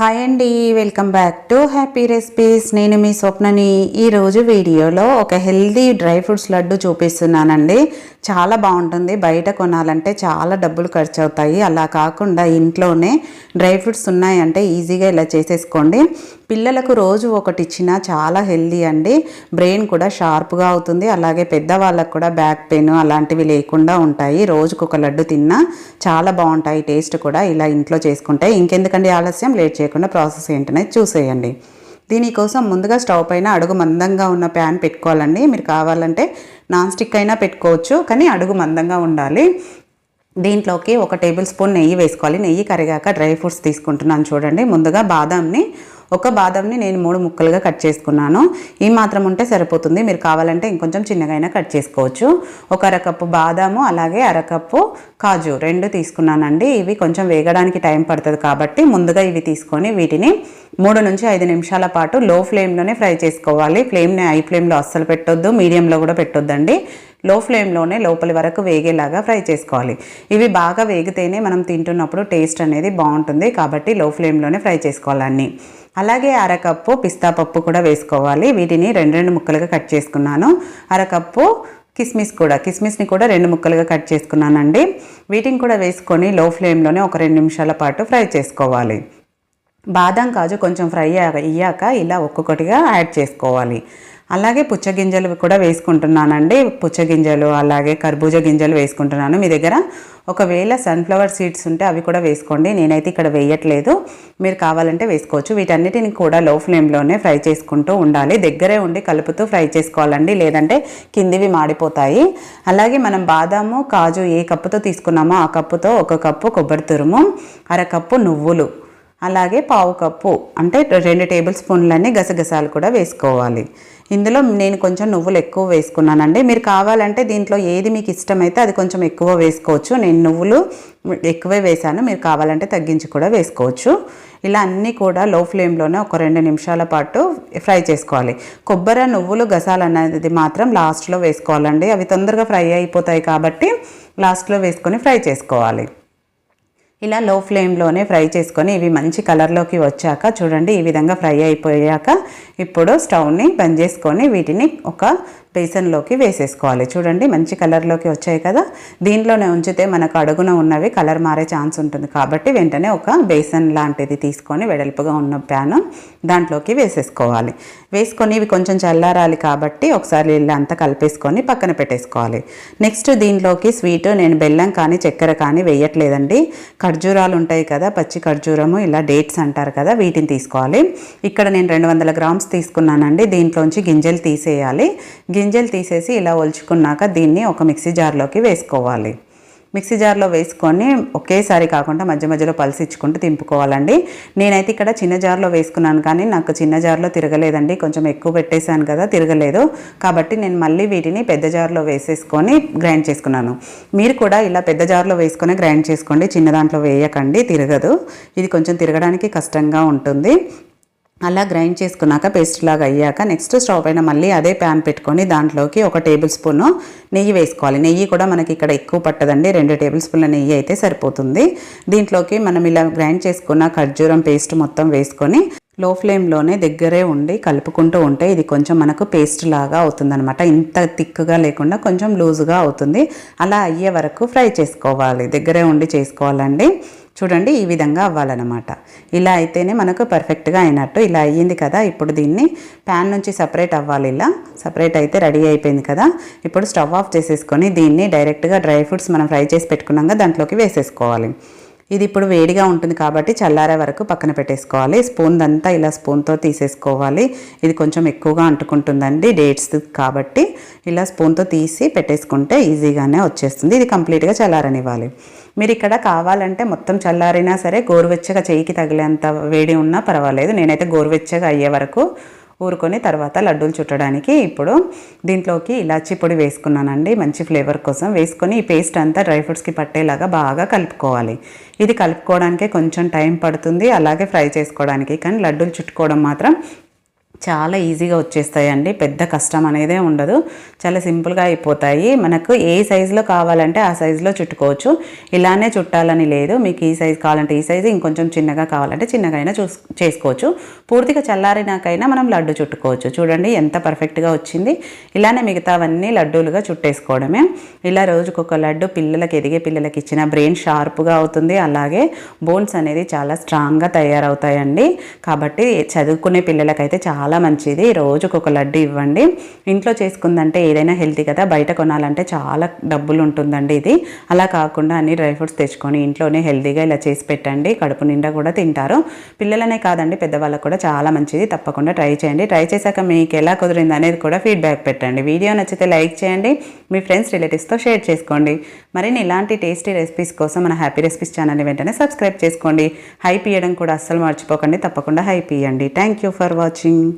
Hi అండి welcome back to happy recipes నేను మీ స్వప్నని ఈరోజు వీడియోలో ఒక హెల్దీ డ్రై ఫ్రూట్స్ లడ్డు చూపిస్తున్నానండి. చాలా బాగుంటుంది. బయట కొనాలంటే చాలా డబ్బులు ఖర్చు అవుతాయి అలా కాకుండా ఇంట్లోనే డ్రై ఫ్రూట్స్ ఉన్నాయంటే ఈజీగా ఇలా చేసేసుకోండి. పిల్లలకు రోజు ఒకటి ఇచ్చినా చాలా హెల్దీ అండి. బ్రెయిన్ కూడా షార్ప్గా అవుతుంది. అలాగే పెద్దవాళ్ళకు కూడా బ్యాక్ పెయిన్ అలాంటివి లేకుండా ఉంటాయి. రోజుకు ఒక లడ్డు తిన్నా చాలా బాగుంటాయి. టేస్ట్ కూడా ఇలా ఇంట్లో చేసుకుంటే. ఇంకెందుకండి ఆలస్యం? లేట్ చేయకుండా. ప్రాసెస్ ఏంటనేది చూసేయండి. దీనికోసం ముందుగా స్టవ్ పైన అడుగు మందంగా ఉన్న ప్యాన్ పెట్టుకోవాలండి. మీరు కావాలంటే నాన్ స్టిక్ అయినా పెట్టుకోవచ్చు కానీ అడుగు మందంగా ఉండాలి. దీంట్లోకి ఒక టేబుల్ స్పూన్ నెయ్యి వేసుకోవాలి. నెయ్యి కరిగాక డ్రై ఫ్రూట్స్ తీసుకుంటున్నాను చూడండి. ముందుగా బాదాంని ఒక బాదంని నేను మూడు ముక్కలుగా కట్ చేసుకున్నాను. ఈ మాత్రం ఉంటే సరిపోతుంది. మీరు కావాలంటే ఇంకొంచెం చిన్నగా కట్ చేసుకోవచ్చు. ఒక అరకప్పు బాదాము అలాగే అరకప్పు కాజు రెండు తీసుకున్నానండి. ఇవి కొంచెం వేగడానికి టైం పడుతుంది కాబట్టి ముందుగా ఇవి తీసుకొని వీటిని మూడు నుంచి ఐదు నిమిషాల పాటు లో ఫ్లేమ్లోనే ఫ్రై చేసుకోవాలి. ఫ్లేమ్ని హై ఫ్లేమ్లో అస్సలు పెట్టొద్దు మీడియంలో కూడా పెట్టొద్దండి. లో ఫ్లేమ్లోనే లోపలి వరకు వేగేలాగా ఫ్రై చేసుకోవాలి. ఇవి బాగా వేగితేనే మనం తింటున్నప్పుడు టేస్ట్ అనేది బాగుంటుంది కాబట్టి లో ఫ్లేమ్లోనే ఫ్రై చేసుకోవాలన్నీ అలాగే అరకప్పు పిస్తా పప్పు కూడా వేసుకోవాలి. వీటిని రెండు రెండు ముక్కలుగా కట్ చేసుకున్నాను. అరకప్పు కిస్మిస్ కూడా కిస్మిస్ని కూడా రెండు ముక్కలుగా కట్ చేసుకున్నానండి. వీటిని కూడా వేసుకొని లో ఫ్లేమ్లోనే ఒక రెండు నిమిషాల పాటు ఫ్రై చేసుకోవాలి. బాదం కాజు కొంచెం ఫ్రై అయ్యాక ఇలా ఒక్కొక్కటిగా యాడ్ చేసుకోవాలి. అలాగే పుచ్చగింజలు కూడా వేసుకుంటున్నానండి. పుచ్చగింజలు అలాగే కర్బూజ గింజలు వేసుకుంటున్నాను. మీ దగ్గర ఒకవేళ సన్ఫ్లవర్ సీడ్స్ ఉంటే అవి కూడా వేసుకోండి. నేనైతే ఇక్కడ వేయట్లేదు. మీరు కావాలంటే వేసుకోవచ్చు. వీటన్నిటిని కూడా లో ఫ్లేమ్లోనే ఫ్రై చేసుకుంటూ ఉండాలి. దగ్గరే ఉండి కలుపుతూ ఫ్రై చేసుకోవాలండి. లేదంటే కిందివి మాడిపోతాయి. అలాగే మనం బాదాము కాజు ఏ కప్పుతో తీసుకున్నామో ఆ కప్పుతో ఒక కప్పు కొబ్బరి తురుము అరకప్పు నువ్వులు. అలాగే పావు కప్పు అంటే రెండు టేబుల్ స్పూన్లన్నీ గసగసాలు కూడా వేసుకోవాలి. ఇందులో నేను కొంచెం నువ్వులు ఎక్కువ వేసుకున్నానండి. మీరు కావాలంటే దీంట్లో ఏది మీకు ఇష్టమైతే అది కొంచెం ఎక్కువ వేసుకోవచ్చు. నేను నువ్వులు ఎక్కువే వేసాను మీరు కావాలంటే తగ్గించి కూడా వేసుకోవచ్చు. ఇలా అన్నీ కూడా లో ఫ్లేమ్లోనే ఒక రెండు నిమిషాల పాటు ఫ్రై చేసుకోవాలి. కొబ్బరి నువ్వులు గసాలు అనేది మాత్రం లాస్ట్లో వేసుకోవాలండి. అవి తొందరగా ఫ్రై అయిపోతాయి కాబట్టి లాస్ట్లో వేసుకొని ఫ్రై చేసుకోవాలి. ఇలా లో ఫ్లేమ్లోనే ఫ్రై చేసుకొని ఇవి మంచి కలర్లోకి వచ్చాక చూడండి ఈ విధంగా ఫ్రై అయిపోయాక ఇప్పుడు స్టవ్ని బంద్ చేసుకొని వీటిని ఒక బేసన్లోకి వేసేసుకోవాలి. చూడండి మంచి కలర్లోకి వచ్చాయి కదా. దీంట్లోనే ఉంచితే మనకు అడుగున ఉన్నవి కలర్ మారే ఛాన్స్ ఉంటుంది కాబట్టి వెంటనే ఒక బేసన్ లాంటిది తీసుకొని వెడల్పుగా ఉన్న ప్యాను దాంట్లోకి వేసేసుకోవాలి. వేసుకొని ఇవి కొంచెం చల్లారాలి కాబట్టి ఒకసారి ఇలా అంతా కలిపేసుకొని పక్కన పెట్టేసుకోవాలి. నెక్స్ట్ దీంట్లోకి స్వీట్ నేను బెల్లం కానీ చక్కెర కానీ వేయట్లేదండి. ఖర్జూరాలు ఉంటాయి కదా పచ్చి ఖర్జూరము ఇలా డేట్స్ అంటారు కదా వీటిని తీసుకోవాలి. ఇక్కడ నేను రెండు వందల గ్రామ్స్ తీసుకున్నానండి. దీంట్లోంచి గింజలు తీసేయాలి. గింజలు తీసేసి ఇలా ఒలుచుకున్నాక దీన్ని ఒక మిక్సీ జార్లోకి వేసుకోవాలి. మిక్సీ జార్లో వేసుకొని ఒకేసారి కాకుండా మధ్య మధ్యలో పలిసిచ్చుకుంటూ తింపుకోవాలండి. నేనైతే ఇక్కడ చిన్న జార్లో వేసుకున్నాను కానీ నాకు చిన్న జార్లో తిరగలేదండి. కొంచెం ఎక్కువ పెట్టేశాను కదా తిరగలేదు. కాబట్టి నేను మళ్ళీ వీటిని పెద్ద జార్లో వేసేసుకొని గ్రైండ్ చేసుకున్నాను. మీరు కూడా ఇలా పెద్ద జార్లో వేసుకొని గ్రైండ్ చేసుకోండి. చిన్న దాంట్లో వేయకండి తిరగదు. ఇది కొంచెం తిరగడానికి కష్టంగా ఉంటుంది. అలా గ్రైండ్ చేసుకున్నాక పేస్ట్ లాగా అయ్యాక నెక్స్ట్ స్టవ్ పైన మళ్ళీ అదే ప్యాన్ పెట్టుకొని దాంట్లోకి ఒక టేబుల్ స్పూన్ నెయ్యి వేసుకోవాలి. నెయ్యి కూడా మనకి ఇక్కడ ఎక్కువ పట్టదండి. రెండు టేబుల్ స్పూన్ల నెయ్యి అయితే సరిపోతుంది. దీంట్లోకి మనం ఇలా గ్రైండ్ చేసుకున్న ఖర్జూరం పేస్ట్ మొత్తం వేసుకొని లో ఫ్లేమ్లోనే దగ్గరే ఉండి కలుపుకుంటూ ఉంటే ఇది కొంచెం మనకు పేస్ట్ లాగా అవుతుందనమాట ఇంత థిక్గా లేకుండా కొంచెం లూజ్గా అవుతుంది. అలా అయ్యే వరకు ఫ్రై చేసుకోవాలి. దగ్గరే ఉండి చేసుకోవాలండి. చూడండి ఈ విధంగా అవ్వాలన్నమాట. ఇలా అయితేనే మనకు పర్ఫెక్ట్గా అయినట్టు ఇలా అయ్యింది కదా. ఇప్పుడు దీన్ని ప్యాన్ నుంచి సపరేట్ అవ్వాలి ఇలా. సపరేట్ అయితే రెడీ అయిపోయింది కదా. ఇప్పుడు స్టవ్ ఆఫ్ చేసేసుకొని దీన్ని డైరెక్ట్గా డ్రై ఫ్రూట్స్ మనం ఫ్రై చేసి పెట్టుకున్నాక దాంట్లోకి వేసేసుకోవాలి. ఇది ఇప్పుడు వేడిగా ఉంటుంది కాబట్టి చల్లారే వరకు పక్కన పెట్టేసుకోవాలి. స్పూన్ అంతా ఇలా స్పూన్తో తీసేసుకోవాలి. ఇది కొంచెం ఎక్కువగా అంటుకుంటుందండి డేట్స్ కాబట్టి. ఇలా స్పూన్తో తీసి పెట్టేసుకుంటే ఈజీగానే వచ్చేస్తుంది. ఇది కంప్లీట్గా చల్లారనివ్వాలి. మీరు ఇక్కడ కావాలంటే మొత్తం చల్లారినా సరే గోరువెచ్చగా చేయికి తగిలేంత వేడి ఉన్నా పర్వాలేదు. నేనైతే గోరువెచ్చగా అయ్యే వరకు ఊరుకొని తర్వాత లడ్డూలు చుట్టడానికి ఇప్పుడు దీంట్లోకి ఇలాచీ పొడి వేసుకున్నానండి. మంచి ఫ్లేవర్ కోసం వేసుకొని ఈ పేస్ట్ అంతా డ్రై ఫ్రూట్స్కి పట్టేలాగా బాగా కలుపుకోవాలి. ఇది కలుపుకోవడానికే కొంచెం టైం పడుతుంది. అలాగే ఫ్రై చేసుకోవడానికి కానీ లడ్డూలు చుట్టుకోవడం మాత్రం చాలా ఈజీగా వచ్చేస్తాయండి. పెద్ద కష్టం అనేదే ఉండదు. చాలా సింపుల్గా అయిపోతాయి. మనకు ఏ సైజులో కావాలంటే ఆ సైజులో చుట్టుకోవచ్చు. ఇలానే చుట్టాలని లేదు. మీకు ఈ సైజు కావాలంటే ఈ సైజు ఇంకొంచెం చిన్నగా కావాలంటే చిన్నగా అయినా చూస్ చేసుకోవచ్చు. పూర్తిగా చల్లారినాకైనా మనం లడ్డు చుట్టుకోవచ్చు. చూడండి ఎంత పర్ఫెక్ట్గా వచ్చింది. ఇలానే మిగతావన్నీ లడ్డూలుగా చుట్టేసుకోవడమే. ఇలా రోజుకొక లడ్డు పిల్లలకి ఎదిగే పిల్లలకి ఇచ్చిన బ్రెయిన్ షార్ప్గా అవుతుంది. అలాగే బోన్స్ అనేది చాలా స్ట్రాంగ్గా తయారవుతాయండి. కాబట్టి చదువుకునే పిల్లలకైతే చాలా చాలా మంచిది. రోజుకు ఒక లడ్డు ఇవ్వండి. ఇంట్లో చేసుకుందంటే ఏదైనా హెల్తీ కదా బయట కొనాలంటే చాలా డబ్బులు ఉంటుందండి ఇది. అలా కాకుండా అన్ని డ్రై ఫ్రూట్స్ తెచ్చుకొని ఇంట్లోనే హెల్తీగా ఇలా చేసి పెట్టండి. కడుపు నిండా కూడా తింటారు. పిల్లలనే కాదండి పెద్దవాళ్ళకు కూడా చాలా మంచిది. తప్పకుండా ట్రై చేయండి. ట్రై చేశాక మీకు ఎలా కుదిరింది అనేది కూడా ఫీడ్బ్యాక్ పెట్టండి. వీడియో నచ్చితే లైక్ చేయండి. మీ ఫ్రెండ్స్ రిలేటివ్స్తో షేర్ చేసుకోండి. మరిన్ని ఇలాంటి టేస్టీ రెసిపీస్ కోసం మన హ్యాపీ రెసిపీస్ ఛానల్ని వెంటనే సబ్స్క్రైబ్ చేసుకోండి. హైప్ ఇవ్వడం కూడా అస్సలు మర్చిపోకండి. తప్పకుండా హైప్ ఇవ్వండి థ్యాంక్ యూ ఫర్ వాచింగ్.